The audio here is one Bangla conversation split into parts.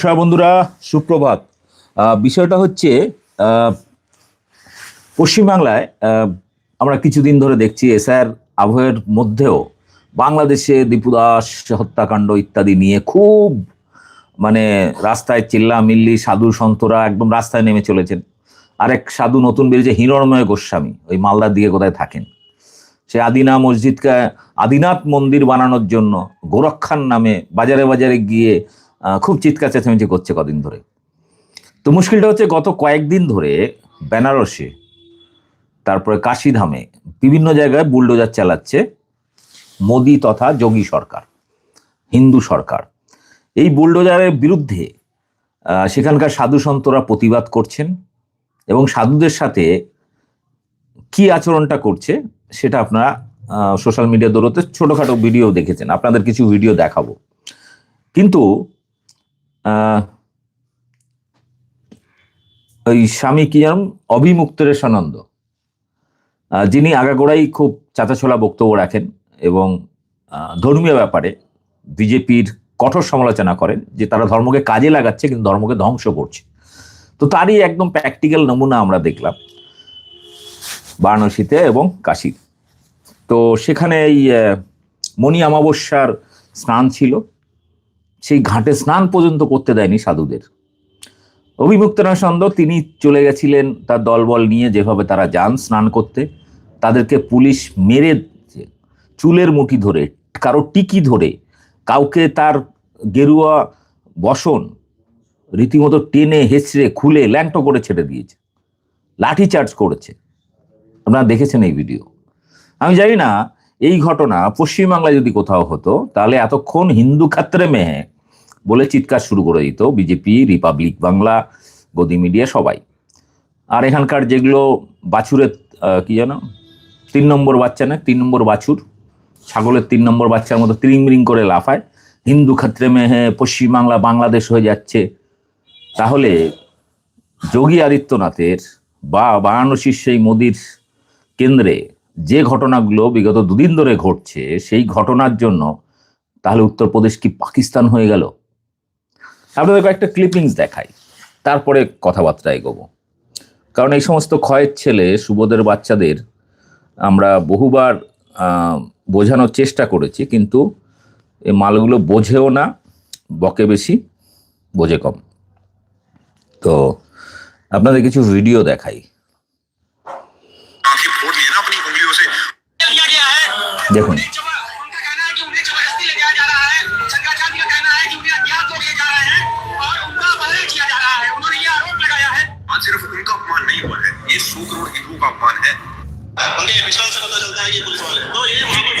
নমস্কার বন্ধুরা, সুপ্রভাত। বিষয়টা হচ্ছে পশ্চিমবাংলায় আমরা কিছুদিন ধরে দেখছি এসআর আবহের মধ্যেও বাংলাদেশে দীপুদাস হত্যাকাণ্ড ইত্যাদি নিয়ে খুব মানে রাস্তায় চিল্লা মিল্লি সাধু সন্তরা একদম রাস্তায় নেমে চলেছেন। আরেক সাধু নতুন বেরিয়েছে, হিরণময় গোস্বামী, ওই মালদার দিকে কোথায় থাকেন। সে আদিনা মসজিদকে, আদিনাথ মন্দির বানানোর জন্য গোরক্ষার নামে বাজারে বাজারে গিয়ে খুব চিৎকার চেঁচামেচি করছে কদিন ধরে। তো মুশকিলটা হচ্ছে গত কয়েকদিন ধরে বেনারসে, তারপরে কাশিধামে বিভিন্ন জায়গায় বুলডোজার চালাচ্ছে মোদি তথা যোগী সরকার, হিন্দু সরকার। এই বুলডোজারের বিরুদ্ধে সেখানকার সাধু সন্তরা প্রতিবাদ করছেন এবং সাধুদের সাথে কি আচরণটা করছে সেটা আপনারা সোশ্যাল মিডিয়া দৌড়তে ছোটোখাটো ভিডিও দেখেছেন। আপনাদের কিছু ভিডিও দেখাবো। কিন্তু ওই স্বামী কি জান? অভিমুক্তেশ্বরানন্দ আহ, যিনি আগাগোড়াই খুব চাচাছোলা বক্তব্য রাখেন এবং ধর্মীয় ব্যাপারে বিজেপির কঠোর সমালোচনা করেন যে তারা ধর্মকে কাজে লাগাচ্ছে কিন্তু ধর্মকে ধ্বংস করছে। তো তারই একদম প্র্যাকটিক্যাল নমুনা আমরা দেখলাম। বারাণসীতে এবং কাশী তো সেখানে এই মণি অমাবস্যার স্নান ছিল। সেই ঘাটে স্নান পর্যন্ত করতে দেয়নি সাধুদের। অভিমুক্তানন্দ তিনি চলে গেছিলেন তার দলবল নিয়ে যেভাবে তারা যান স্নান করতে। তাদেরকে পুলিশ মেরে চুলের মুঠি ধরে, কারও টিকি ধরে। কাউকে তার গেরুয়া বসন রীতিমতো টেনে, হেঁচড়ে, খুলে, ল্যাংটো করে ছেড়ে দিয়েছে, লাঠি চার্জ করেছে। আপনারা দেখেছেন এই ভিডিও। আমি জানি না এই ঘটনা পশ্চিমবাংলায় যদি কোথাও হতো, তাহলে এতক্ষণ হিন্দু খাত্রে মেহে বলে চিৎকার শুরু করে দিত বিজেপি রিপাবলিক বাংলা গদি মিডিয়া সবাই। আর এখানকার যেগুলো বাছুরের কি জানো তিন নম্বর বাচ্চা না, তিন নম্বর বাছুর, ছাগলের তিন নম্বর বাচ্চার মতো তিরিং করে লাফায়, হিন্দু ক্ষেত্রে মেহে পশ্চিমবাংলা, বাংলাদেশ হয়ে যাচ্ছে। তাহলে যোগী আদিত্যনাথের বা বারাণসীর সেই মোদির কেন্দ্রে যে ঘটনাগুলো বিগত দুদিন ধরে ঘটছে, সেই ঘটনার জন্য তাহলে উত্তরপ্রদেশ কি পাকিস্তান হয়ে গেল? আপনাদের কয়েকটা ক্লিপিংস দেখাই, তারপরে কথাবার্তা এগোবো। কারণ এই সমস্ত ক্ষয়ের ছেলে, সুবোধের বাচ্চাদের আমরা বহুবার বোঝানোর চেষ্টা করেছি, কিন্তু এই মালগুলো বোঝেও না, বকে বেশি, বোঝে কম। তো আপনাদের কিছু ভিডিও দেখাই। आज सिर्फ़ उनका अपमान नहीं हुआ है। ये सौ करोड़ हिंदुओं का अपमान है। उनके विश्वास से पता चलता है कि पुलिस वाले तो ये वहाँ पर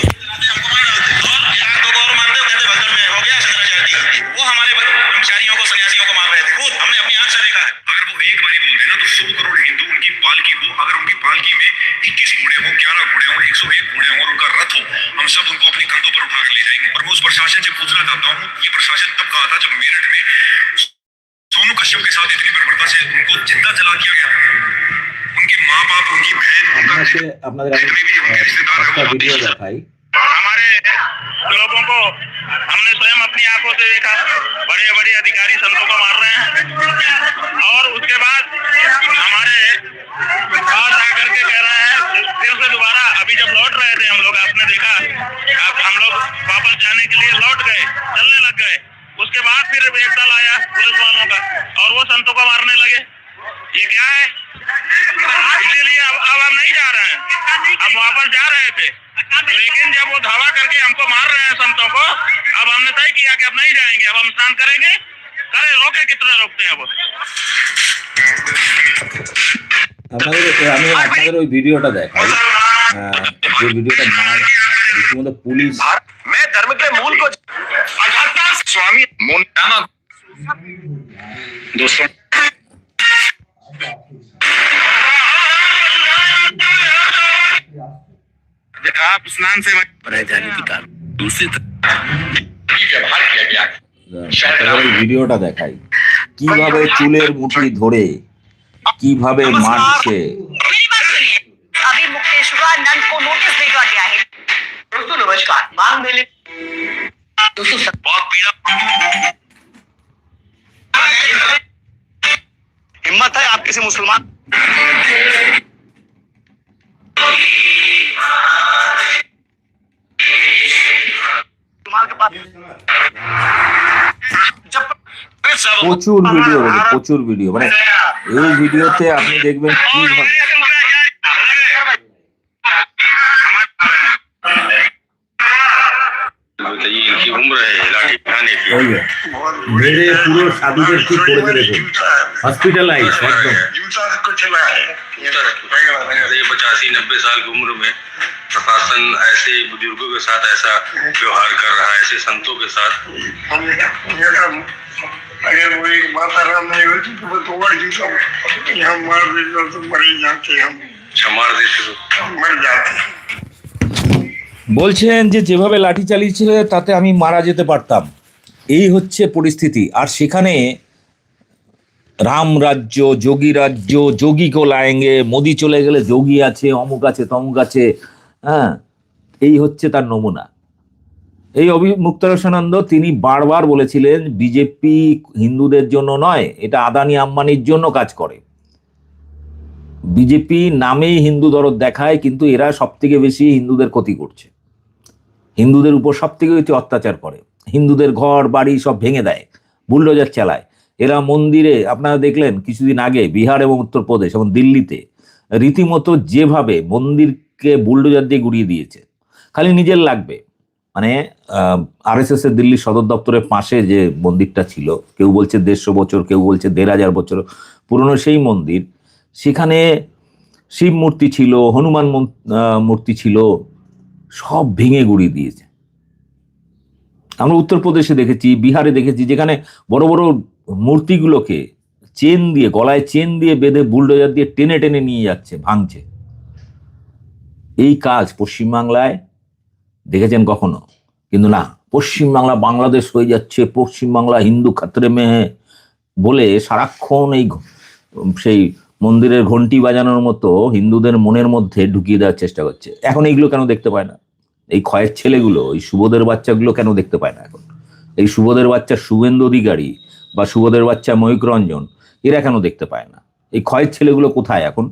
डालते हैं। और इराक को और मानते हो कहते में हो गया शंकराचार्य जी वो हमारे ब्रह्मचारियों को सन्यासियों को मार रहे थे खुद हमने अपनी आँख से देखा है अगर वो एक बारी बोल देना तो सौ करोड़ हिंदू उनकी पालकी हो अगर उनकी पालकी में इक्कीस घोड़े हो ग्यारह घोड़े हो एक सौ एक घोड़े हो और उनका रथ हो हम सब उनको अपने कंधों पर उठा के ले जाएँगे। और मैं उस प्रशासन से पूछना चाहता हूँ ये प्रशासन तब कहा था जब मेरठ में सोनू कश्यप के साथ इतनी बर्बरता से उनको ज़िंदा जला दिया गया? उनके माँ बाप उनकी बहन उनका हमारे लोगों को हमने स्वयं अपनी आँखों से देखा। बड़े बड़े अधिकारी संतों को मार रहे हैं। और उसके बाद हमारे पास आकर के कह रहे हैं फिर से दोबारा अभी जब लौट रहे थे हम लोग हम लोग वापस जाने के लिए लौट गए चलने लग गए उसके बाद फिर एक दल आया पुलिस वालों का और वो संतों को मारने लगे ये क्या है इसीलिए अब अब हम नहीं जा रहे हैं हम वापस जा रहे थे लेकिन जब वो धावा करके हमको मार रहे हैं संतों को अब हमने तय किया कि अब नहीं जाएंगे अब हम स्नान करेंगे करे रोके कितना रोकते हैं वो আপনাদের আমি আপনাদের ওই ভিডিওটা দেখাই আহ, যে ভিডিওটা মার রীতিমতো পুলিশ मैं धर्म के मूल को स्वामी मोन्टाना दोस्तों आप स्नान से रह जाने की कारण दूसरी व्यवहार किया गया আপনাদের ওই ভিডিওটা দেখাই কিভাবে চুলের মুঠি ধরে কিভাবে মারছে दोस्तों नमस्कार मांग मेले दोस्तों बहुत पीड़ा हिम्मत है आप किसी मुसलमान मुसलमान के पास जब सब প্রচুর ভিডিও রয়েছে প্রচুর ভিডিও মানে এই ভিডিওতে আপনি দেখবেন কি बताइए इनकी उम्र है खाने की। मेरे पूरे साधु के ठीक हॉस्पिटल आई एकदम। पचासी नब्बे साल की उम्र में प्रशासन ऐसे बुज़ुर्गों के साथ ऐसा व्यवहार कर रहा है ऐसे संतों के साथ। अगर वो एक माता राम नहीं होती तो तो मर हम जाते हम। मार देते तो अच्छा, मर जाते বলছেন যে যেভাবে লাঠি চালিয়েছিল তাতে আমি মারা যেতে পারতাম। এই হচ্ছে পরিস্থিতি। আর সেখানে রাম রাজ্য, যোগী রাজ্য, যোগী কো লায়েঙ্গে, মোদি চলে গেলে যোগী আছে, অমুক আছে, তমুক আছে হ্যাঁ এই হচ্ছে তার নমুনা। এই অভি মুক্তারসানন্দ তিনি বারবার বলেছিলেন, বিজেপি হিন্দুদের জন্য নয়, এটা আদানি আম্বানির জন্য কাজ করে। বিজেপি নামেই হিন্দু দরদ দেখায়, কিন্তু এরা সব থেকে বেশি হিন্দুদের ক্ষতি করছে। হিন্দুদের উপর সব থেকে বেশি অত্যাচার করে। হিন্দুদের ঘর, বাড়ি সব ভেঙে দেয়, বুলডোজার চালায়। এরা মন্দিরে, আপনারা দেখলেন কিছুদিন আগে বিহার এবং উত্তরপ্রদেশ এবং দিল্লিতে রীতিমতো যেভাবে মন্দিরকে বুলডোজার দিয়ে গুড়িয়ে দিয়েছে, খালি নিজের লাগবে। মানে আর এস এস এর দিল্লির সদর দপ্তরের পাশে যে মন্দিরটা ছিল, কেউ বলছে দেড়শো বছর, কেউ বলছে দেড় হাজার বছর, পুরনো সেই মন্দির, সেখানে শিব মূর্তি ছিল, হনুমান মন- মূর্তি ছিল সব ভেঙে গুড়িয়ে দিয়েছে। আমরা উত্তরপ্রদেশে দেখেছি, বিহারে দেখেছি, যেখানে বড় বড় মূর্তিগুলোকে চেন দিয়ে, গলায় চেন দিয়ে বেঁধে বুলডোজার দিয়ে টেনে টেনে নিয়ে যাচ্ছে, ভাঙছে। এই কাজ পশ্চিমবাংলায় দেখেছেন কখনো? কিন্তু না, পশ্চিমবাংলা বাংলাদেশ হয়ে যাচ্ছে, পশ্চিমবাংলা হিন্দু খাতরে মেহে বলে সারাক্ষণ এই সেই মন্দিরের ঘন্টি বাজানোর মতো হিন্দুদের মনের মধ্যে ঢুকিয়ে দেওয়ার চেষ্টা করছে। এখন এইগুলো কেন দেখতে পায় না? এই ক্ষয়ের ছেলেগুলো, এই সুবোধের বাচ্চাগুলো কেন দেখতে পায় না এখন? এই সুবোধের বাচ্চা শুভেন্দু অধিকারী বা সুবোধের বাচ্চা ময়ূক রঞ্জন, এরা কেন দেখতে পায় না? এই ক্ষয়ের ছেলেগুলো কোথায় এখন?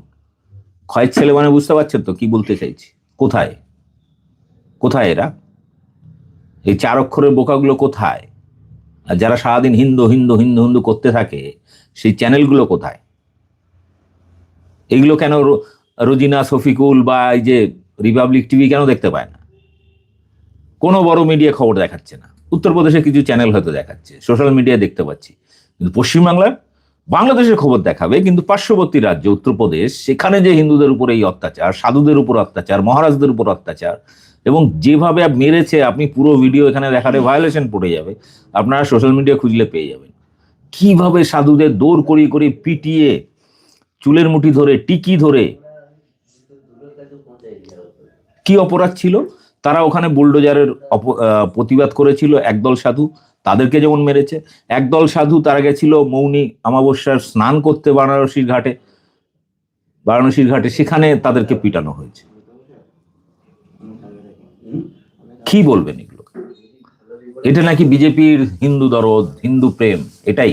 ক্ষয়ের ছেলে মানে বুঝতে পারছেন তো? কি বলতে চাইছি? কোথায়? কোথায় এরা? এই চার অক্ষরের বোকাগুলো কোথায়? আর যারা সারাদিন হিন্দু হিন্দু হিন্দু হিন্দু করতে থাকে, সেই চ্যানেলগুলো কোথায়? এগুলো কেন রোজিনা, শফিকুল বা এই যে রিপাবলিক টিভি কেন দেখতে পায় না? কোনো বড় মিডিয়া খবর দেখাচ্ছে না। উত্তরপ্রদেশে কিছু চ্যানেল হয়তো দেখাচ্ছে সোশ্যাল মিডিয়ায় দেখতে পাচ্ছি। কিন্তু পশ্চিমবাংলার বাংলাদেশের খবর দেখাবে, কিন্তু পার্শ্ববর্তী রাজ্য, উত্তরপ্রদেশ, সেখানে যে হিন্দুদের উপর এই অত্যাচার, সাধুদের উপর অত্যাচার, মহারাজদের উপর অত্যাচার, এবং যেভাবে মেরেছে, আপনি পুরো ভিডিও এখানে দেখালে ভায়োলেশন পড়ে যাবে, আপনারা সোশ্যাল মিডিয়া খুঁজলে পেয়ে যাবেন। কীভাবে সাধুদের দৌড় করিয়ে করে পিটিয়ে চুলের মুঠি ধরে, টিকি ধরে। কি অপরাধ ছিল? তারা ওখানে বুলডোজারের প্রতিবাদ করেছিল, একদল সাধু তাদেরকে যেমন মেরেছে। একদল সাধু তারা গেছিল মৌনী অমাবস্যার স্নান করতে বারাণসীর ঘাটে। বারাণসীর ঘাটে, সেখানে তাদেরকে পিটানো হয়েছে। কি বলবেন এগুলো এটা নাকি বিজেপির হিন্দু দরদ, হিন্দু প্রেম, এটাই।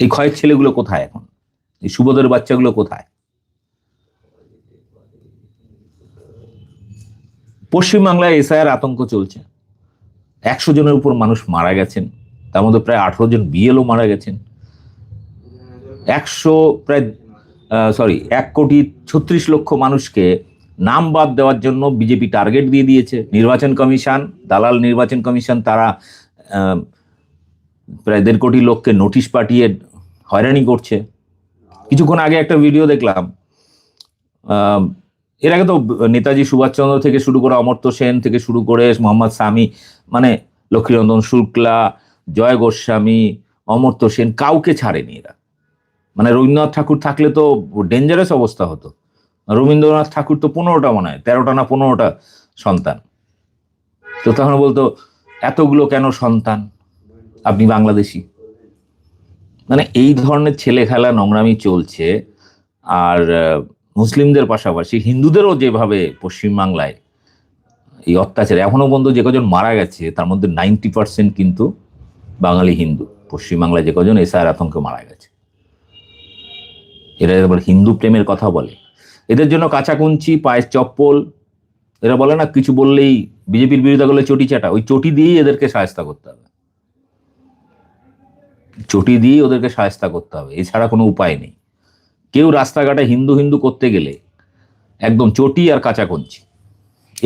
এই ক্ষয়ের ছেলেগুলো কোথায় এখন? এই সুবোধের বাচ্চাগুলো কোথায়? পশ্চিমবাংলায় এসআইআর আতঙ্ক চলছে। একশো জনের উপর মানুষ মারা গেছেন। তার মধ্যে প্রায় আঠারো জন বিএলও মারা গেছেন। একশো প্রায় সরি এক কোটি ছত্রিশ লক্ষ মানুষকে নাম বাদ দেওয়ার জন্য বিজেপি টার্গেট দিয়ে দিয়েছে। নির্বাচন কমিশন, দালাল নির্বাচন কমিশন, তারা প্রায় দেড় কোটি লোককে নোটিশ পাঠিয়ে হয়রানি করছে। কিছুক্ষণ আগে একটা ভিডিও দেখলাম। এর আগে তো নেতাজি সুভাষচন্দ্র থেকে শুরু করে অমর্ত্য সেন থেকে শুরু করে মোহাম্মদ সামি মানে লক্ষ্মীরঞ্জন শুক্লা, জয় গোস্বামী, অমর্ত্য সেন কাউকে ছাড়েনি এরা। মানে রবীন্দ্রনাথ ঠাকুর থাকলে তো ডেঞ্জারাস অবস্থা হতো। রবীন্দ্রনাথ ঠাকুর তো পনেরোটা মনে হয়, তেরোটা না পনেরোটা সন্তান। তো তখন বলতো, এতগুলো কেন সন্তান? আপনি বাংলাদেশি। মানে এই ধরনের ছেলে খেলা নোংরামি চলছে, আর মুসলিমদের পাশাপাশি হিন্দুদেরও যেভাবে পশ্চিমবাংলায় এই অত্যাচার, এখনও পর্যন্ত যে কজন মারা গেছে, তার মধ্যে নাইনটি পার্সেন্ট কিন্তু বাঙালি হিন্দু। পশ্চিমবাংলায় যে কজন এসআর আতঙ্কে মারা গেছে। এরা এবার হিন্দু প্রেমের কথা বলে। এদের জন্য কাঁচাকুঞ্চি পায়ের চপ্পল, এরা বলে না, কিছু বললেই বিজেপির বিরোধিতা করলে চটি চাটা, ওই চটি দিয়েই এদেরকে সায়স্তা করতে হবে। চটি দিয়েই ওদেরকে সায়স্তা করতে হবে, এছাড়া কোনো উপায় নেই। কেউ রাস্তাঘাটে হিন্দু হিন্দু করতে গেলে একদম চটি আর কাঁচাকুঞ্চি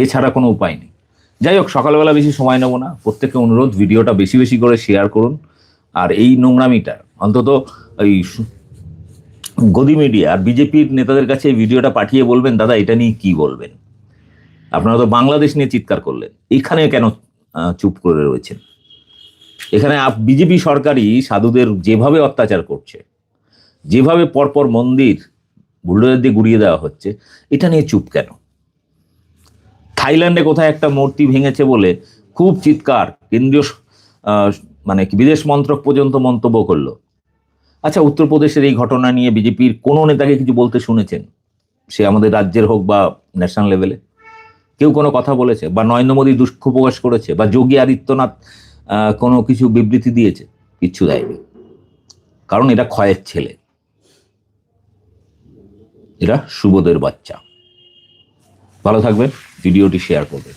এছাড়া কোনো উপায় নেই। যাই হোক, সকালবেলা বেশি সময় নেব না, প্রত্যেককে অনুরোধ, ভিডিওটা বেশি বেশি করে শেয়ার করুন। আর এই নোংরামিটা, অন্তত ওই গদি মিডিয়া আর বিজেপির নেতাদের কাছে এই ভিডিওটা পাঠিয়ে বলবেন, দাদা, এটা নিয়ে কি বলবেন? আপনারা তো বাংলাদেশ নিয়ে চিৎকার করলেন, এখানে কেন চুপ করে রয়েছেন? এখানে বিজেপি সরকারই সাধুদের যেভাবে অত্যাচার করছে, যেভাবে পরপর মন্দির বুলডোজার দিয়ে গুড়িয়ে দেওয়া হচ্ছে, এটা নিয়ে চুপ কেন? থাইল্যান্ডে কোথায় একটা মূর্তি ভেঙেছে বলে খুব চিৎকার কেন্দ্রীয় মানে বিদেশ মন্ত্রক পর্যন্ত মন্তব্য করল। আচ্ছা উত্তরপ্রদেশের এই ঘটনা নিয়ে বিজেপির কোনো নেতাকে কিছু বলতে শুনেছেন? সে আমাদের রাজ্যের হোক বা ন্যাশনাল লেভেলে কেউ কোনো কথা বলেছে বা নরেন্দ্র মোদী দুঃখ প্রকাশ করেছে বা যোগী আদিত্যনাথ কোনো কিছু বিবৃতি দিয়েছে? কিচ্ছু দেয়নি। কারণ এটা ক্ষয়ের ছেলে। এরা সুবোধের বাচ্চা। ভালো থাকবেন, ভিডিওটি শেয়ার করবেন।